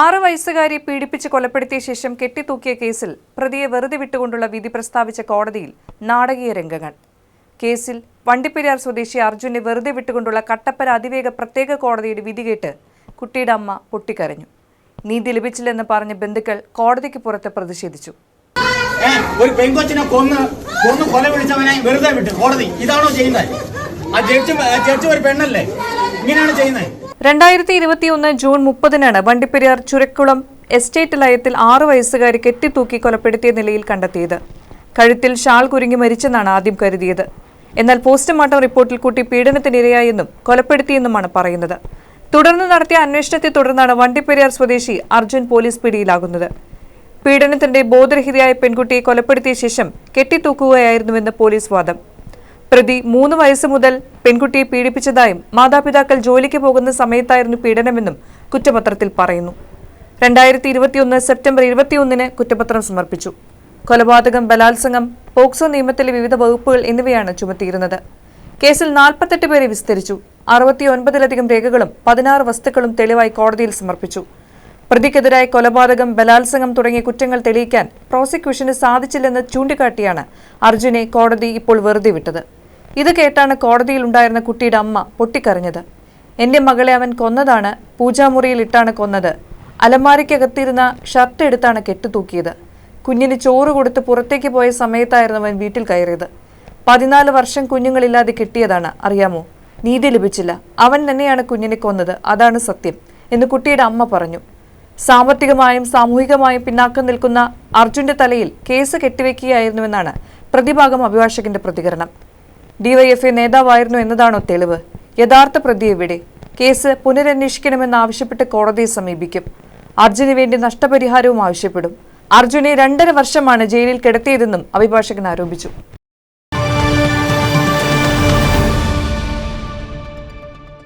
ആറ് വയസ്സുകാരിയെ പീഡിപ്പിച്ച് കൊലപ്പെടുത്തിയ ശേഷം കെട്ടിത്തൂക്കിയ കേസിൽ പ്രതിയെ വെറുതെ വിട്ടുകൊണ്ടുള്ള വിധി പ്രസ്താവിച്ച കോടതിയിൽ നാടകീയ രംഗങ്ങൾ. കേസിൽ വണ്ടിപ്പെരിയാർ സ്വദേശി അർജുനെ വെറുതെ വിട്ടുകൊണ്ടുള്ള കട്ടപ്പന അതിവേഗ പ്രത്യേക കോടതിയുടെ വിധി കേട്ട് കുട്ടിയുടെ അമ്മ പൊട്ടിക്കരഞ്ഞു. നീതി ലഭിച്ചില്ലെന്ന് പറഞ്ഞ ബന്ധുക്കൾ കോടതിക്ക് പുറത്ത് പ്രതിഷേധിച്ചു. ഒരു പെൺകൊച്ചിനെ കൊന്ന് കൊന്ന് കൊല വെറുതെ വിട്ടു കോടതി. ഇതാണോ ചെയ്യുന്നത്? ആ ജഡ്ജ് ജഡ്ജ് ഒരു പെണ്ണല്ലേ? ഇങ്ങനെയാണ് ചെയ്യുന്നത്. രണ്ടായിരത്തി ഇരുപത്തിയൊന്ന് ജൂൺ മുപ്പതിനാണ് വണ്ടിപ്പെരിയാർ ചുരക്കുളം എസ്റ്റേറ്റ് ലയത്തിൽ ആറു വയസ്സുകാരി കെട്ടിത്തൂക്കി കൊലപ്പെടുത്തിയ നിലയിൽ കണ്ടെത്തിയത്. കഴുത്തിൽ ഷാൾ കുരുങ്ങി മരിച്ചെന്നാണ് ആദ്യം കരുതിയത്. എന്നാൽ പോസ്റ്റ്മോർട്ടം റിപ്പോർട്ടിൽ കുട്ടി പീഡനത്തിനിരയായെന്നും കൊലപ്പെടുത്തിയെന്നുമാണ് പറയുന്നത്. തുടർന്ന് നടത്തിയ അന്വേഷണത്തെ തുടർന്നാണ് വണ്ടിപ്പെരിയാർ സ്വദേശി അർജുൻ പോലീസ് പിടിയിലാകുന്നത്. പീഡനത്തിന്റെ ബോധരഹിതയായ പെൺകുട്ടിയെ കൊലപ്പെടുത്തിയ ശേഷം കെട്ടിത്തൂക്കുകയായിരുന്നുവെന്ന് പോലീസ് വാദം. പ്രതി മൂന്ന് വയസ്സ് മുതൽ പെൺകുട്ടിയെ പീഡിപ്പിച്ചതായും മാതാപിതാക്കൾ ജോലിക്ക് പോകുന്ന സമയത്തായിരുന്നു പീഡനമെന്നും കുറ്റപത്രത്തിൽ പറയുന്നു. രണ്ടായിരത്തി ഇരുപത്തിയൊന്ന് സെപ്റ്റംബർ ഇരുപത്തിയൊന്നിന് കുറ്റപത്രം സമർപ്പിച്ചു. കൊലപാതകം ബലാത്സംഗം പോക്സോ നിയമത്തിലെ വിവിധ വകുപ്പുകൾ എന്നിവയാണ് ചുമത്തിയിരുന്നത്. കേസിൽ നാൽപ്പത്തെട്ട് പേരെ വിസ്തരിച്ചു. അറുപത്തിയൊൻപതിലധികം രേഖകളും പതിനാറ് വസ്തുക്കളും തെളിവായി കോടതിയിൽ സമർപ്പിച്ചു. പ്രതിക്കെതിരായ കൊലപാതകം ബലാത്സംഗം തുടങ്ങിയ കുറ്റങ്ങൾ തെളിയിക്കാൻ പ്രോസിക്യൂഷന് സാധിച്ചില്ലെന്ന് ചൂണ്ടിക്കാട്ടിയാണ് അർജുനെ കോടതി ഇപ്പോൾ വെറുതെ വിട്ടത്. ഇത് കേട്ടാണ് കോടതിയിൽ ഉണ്ടായിരുന്ന കുട്ടിയുടെ അമ്മ പൊട്ടിക്കരഞ്ഞത്. എന്റെ മകളെ അവൻ കൊന്നതാണ്. പൂജാമുറിയിൽ ഇട്ടാണ് കൊന്നത്. അലമാരിക്കകത്തിരുന്ന ഷർട്ട് എടുത്താണ് കെട്ടുതൂക്കിയത് കുഞ്ഞിന് ചോറ് കൊടുത്ത് പുറത്തേക്ക് പോയ സമയത്തായിരുന്നു അവൻ വീട്ടിൽ കയറിയത്. പതിനാല് വർഷം കുഞ്ഞുങ്ങളില്ലാതെ കിട്ടിയതാണ്. അറിയാമോ? നീതി ലഭിച്ചില്ല. അവൻ തന്നെയാണ് കുഞ്ഞിനെ കൊന്നത്. അതാണ് സത്യം എന്ന് കുട്ടിയുടെ അമ്മ പറഞ്ഞു. സാമ്പത്തികമായും സാമൂഹികമായും പിന്നാക്കം നിൽക്കുന്ന അർജുന്റെ തലയിൽ കേസ് കെട്ടിവെക്കുകയായിരുന്നുവെന്നാണ് പ്രതിഭാഗം അഭിഭാഷകന്റെ പ്രതികരണം. ഡിവൈഎഫ്ഐ നേതാവായിരുന്നു എന്നതാണോ തെളിവ്? യഥാർത്ഥ പ്രതി എവിടെ? കേസ് പുനരന്വേഷിക്കണമെന്ന് ആവശ്യപ്പെട്ട് കോടതിയെ സമീപിക്കും. അർജുന് വേണ്ടി നഷ്ടപരിഹാരവും ആവശ്യപ്പെടും. അർജുനെ രണ്ടര വർഷമാണ് ജയിലിൽ കിടത്തിയതെന്നും അഭിഭാഷകൻ ആരോപിച്ചു.